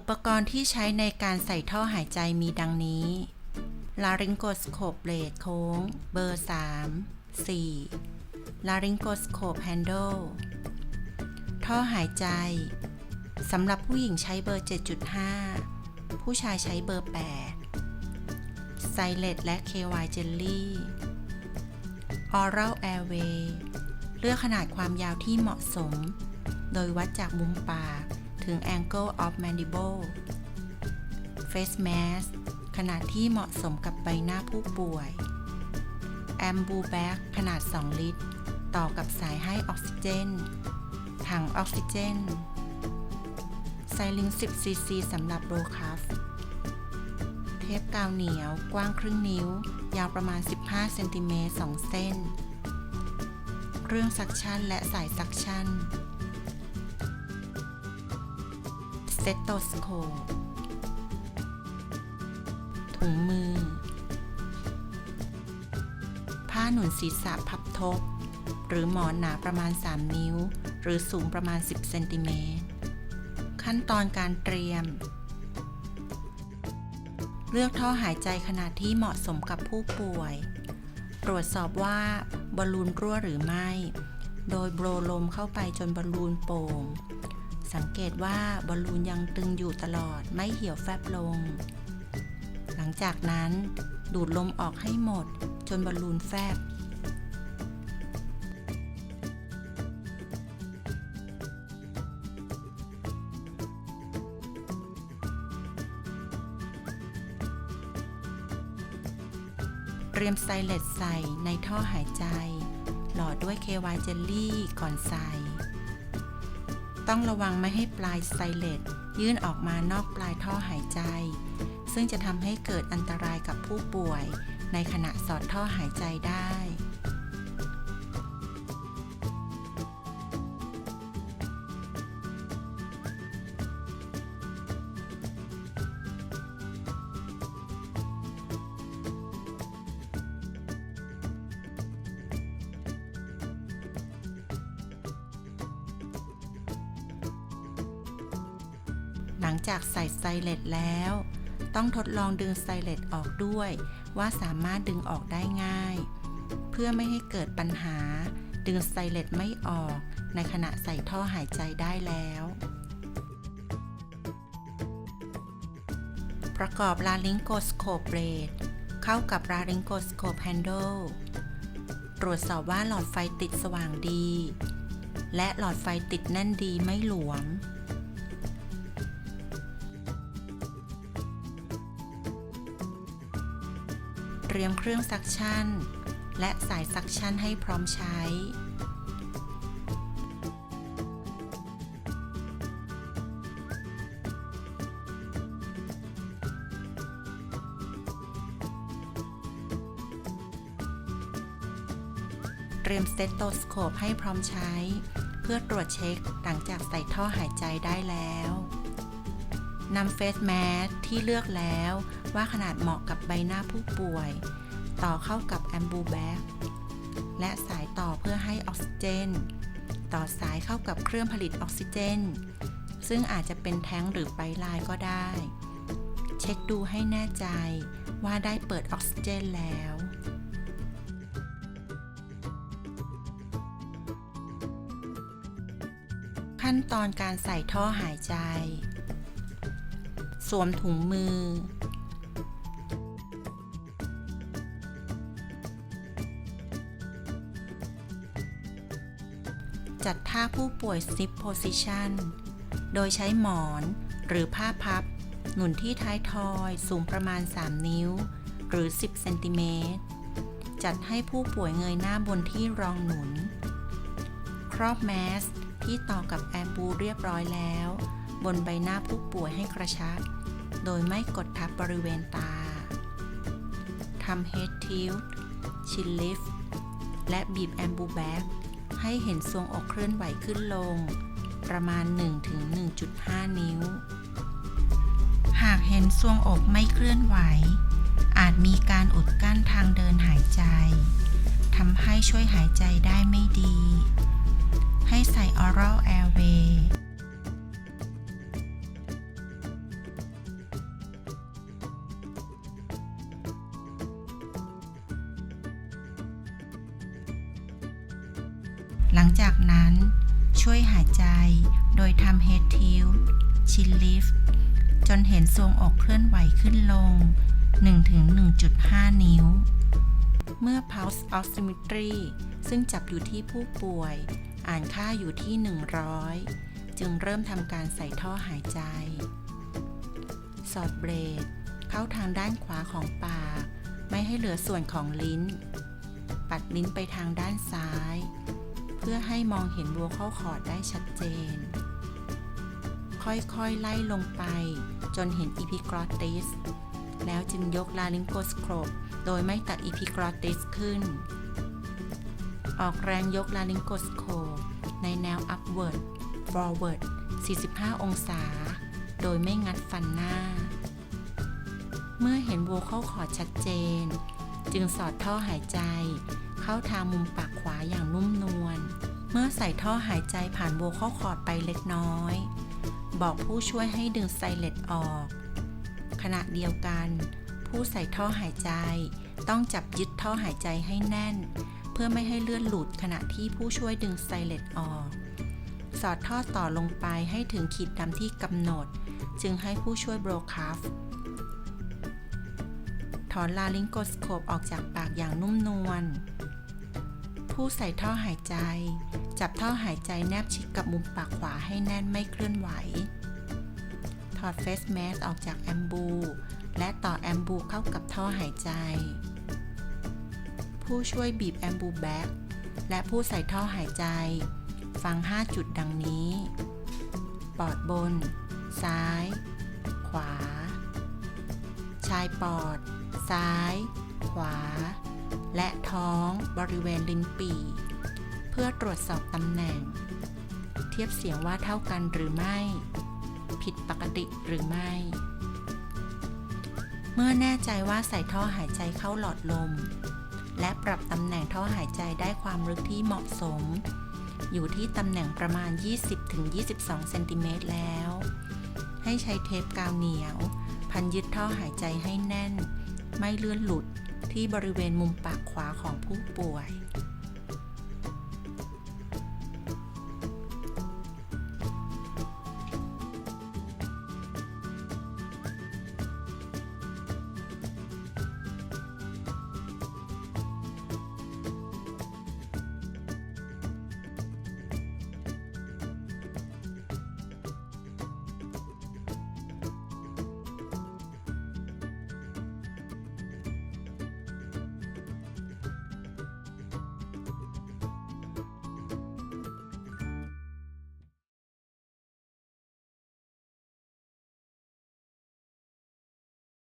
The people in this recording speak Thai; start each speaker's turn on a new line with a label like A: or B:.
A: อุปกรณ์ที่ใช้ในการใส่ท่อหายใจมีดังนี้ Laryngoscope Blade โค้ง เบอร์ 3 4 Laryngoscope Handle ท่อหายใจ สำหรับผู้หญิงใช้เบอร์ 7.5 ผู้ชายใช้เบอร์ 8 ไซเลตและ KY Jelly Oral Airway เลือกขนาดความยาวที่เหมาะสม โดยวัดจากมุมปาก ถึง Angle of Mandible Face Mask ขนาดที่เหมาะสมกับใบหน้าผู้ป่วย Ambu Bag ขนาด 2 ลิตร ต่อกับสายให้ออกซิเจน ถังออกซิเจน ไซลิง 10 ซีซีสำหรับโรคัฟ เทปกาวเหนียวกว้างครึ่งนิ้ว ยาวประมาณ 15 เซนติเมตร 2 เส้น เครื่องซักชั่นและสายซักชั่น เซตโตสโคปถุงมือ ผ้าหนุนศีรษะพับทบ หรือหมอนหนาประมาณ 3 นิ้ว หรือสูงประมาณ 10 เซนติเมตร ขั้นตอนการเตรียม เลือกท่อหายใจขนาดที่เหมาะสมกับผู้ป่วย ตรวจสอบว่าบอลลูนรั่วหรือไม่ โดยโบรลมเข้าไปจนบอลลูนโป่ง สังเกตว่าบอลลูนยังตึงอยู่ตลอดไม่เหี่ยวแฟบลง หลังจากนั้นดูดลมออกให้หมดจนบอลลูนแฟบ เตรียมไซเลตใส่ในท่อหายใจ หล่อด้วย KY เจลลี่ก่อนใส่ ต้องระวังไม่ให้ปลายไซเลตยื่นออกมานอกปลายท่อหายใจ ซึ่งจะทำให้เกิดอันตรายกับผู้ป่วย ในขณะสอดท่อหายใจได้ จากใส่ไซเลตแล้ว ต้องทดลองดึงไซเลตออกด้วย ว่าสามารถดึงออกได้ง่าย เพื่อไม่ให้เกิดปัญหา ดึงไซเลตไม่ออก ในขณะใส่ท่อหายใจได้แล้ว ประกอบ Laryngoscope Blade เข้ากับ Laryngoscope Handle ตรวจสอบว่าหลอดไฟติดสว่างดี และหลอดไฟติดแน่นดีไม่หลวม รียมเครื่องซักชั่น และสายซักชั่นให้พร้อมใช้ เตรียมสเตตโตสโคปให้พร้อมใช้ เพื่อตรวจเช็คหลังจากใส่ท่อหายใจได้แล้วนำเฟสแมสที่เลือกแล้ว ว่าขนาดเหมาะกับใบหน้าผู้ป่วย ต่อเข้ากับแอมบูแบกและสายต่อเพื่อให้ออกซิเจน ต่อสายเข้ากับเครื่องผลิตออกซิเจน ซึ่งอาจจะเป็นแท้งหรือไบลายก็ได้ เช็คดูให้แน่ใจว่าได้เปิดออกซิเจนแล้วขั้นตอนการใส่ท่อหายใจ สวมถุงมือ จัดท่าผู้ป่วย Sit Position โดยใช้หมอนหรือผ้าพับ หนุนที่ท้ายทอยสูงประมาณ 3 นิ้ว หรือ 10 เซนติเมตร จัดให้ผู้ป่วยเงยหน้าบนที่รองหนุน ครอบแมสที่ต่อกับแอมบูเรียบร้อยแล้ว บนใบหน้าผู้ป่วยให้กระชับ โดยไม่กดทับบริเวณตา ทำ Head Tilt ชินลิฟและบีบแอมบูแบ็ก ให้เห็นทรวงอกเคลื่อนไหวขึ้นลง ประมาณ 1-1.5 นิ้ว หากเห็นทรวงอกไม่เคลื่อนไหว อาจมีการอุดกั้นทางเดินหายใจทำให้ช่วยหายใจได้ไม่ดี ให้ใส่ oral airway หลังจากนั้นช่วยหายใจโดยทำ head tilt ชินลิฟจนเห็นทรวงอกเคลื่อนไหวขึ้นลง 1-1.5 นิ้ว เมื่อ pulse oximetry ซึ่งจับอยู่ที่ผู้ป่วย อ่านค่าอยู่ที่ 100 จึงเริ่มทำการใส่ท่อหายใจ สอดเบรดเข้าทางด้านขวาของปาก ไม่ให้เหลือส่วนของลิ้น ปัดลิ้นไปทางด้านซ้าย พื่อให้มองเห็นวัวเข้าคอร์ดได้ชัดเจน ค่อยๆ ไล่ลงไป จนเห็น epiglottis แล้วจึงยก laryngoscope โดยไม่ตัด epiglottis ขึ้น ออกแรงยก laryngoscope ในแนว upward forward 45 องศา โดยไม่งัดฟันหน้า เมื่อเห็น vocal cord ชัดเจน จึงสอดท่อหายใจ เข้าทางมุมปากขวาอย่างนุ่มนวล มื่อใส่ท่อหายใจผ่านโวเข้าคอร์ดไปเล็กน้อย บอกผู้ช่วยให้ดึงไซเลตออก ขณะเดียวกัน ผู้ใส่ท่อหายใจ ต้องจับยึดท่อหายใจให้แน่น เพื่อไม่ให้เลื่อนหลุดขณะที่ผู้ช่วยดึงไซเลตออก สอดท่อต่อลงไปให้ถึงขีดดำที่กำหนด จึงให้ผู้ช่วยโบรคัฟถอนลาลิงโกสโคปออกจากปากอย่างนุ่มนวล ผู้ใส่ท่อหายใจ จับท่อหายใจแนบชิดกับมุมปากขวาให้แน่นไม่เคลื่อนไหว ถอดเฟสแมสออกจากแอมบู และต่อแอมบูเข้ากับท่อหายใจ ผู้ช่วยบีบแอมบูแบ็กและผู้ใส่ท่อหายใจ ฟัง 5 จุดดังนี้ ปอดบน ซ้าย ขวา ชายปอด ซ้าย ขวา และท้องบริเวณลิ้นปี่ เพื่อตรวจสอบตำแหน่ง เทียบเสียงว่าเท่ากันหรือไม่ ผิดปกติหรือไม่ เมื่อแน่ใจว่าใส่ท่อหายใจเข้าหลอดลม และปรับตำแหน่งท่อหายใจได้ความลึกที่เหมาะสม อยู่ที่ตำแหน่งประมาณ 20-22 เซนติเมตรแล้ว ให้ใช้เทปกาวเหนียว พันยึดท่อหายใจให้แน่น ไม่เลื่อนหลุด ที่บริเวณมุมปากขวาของผู้ป่วย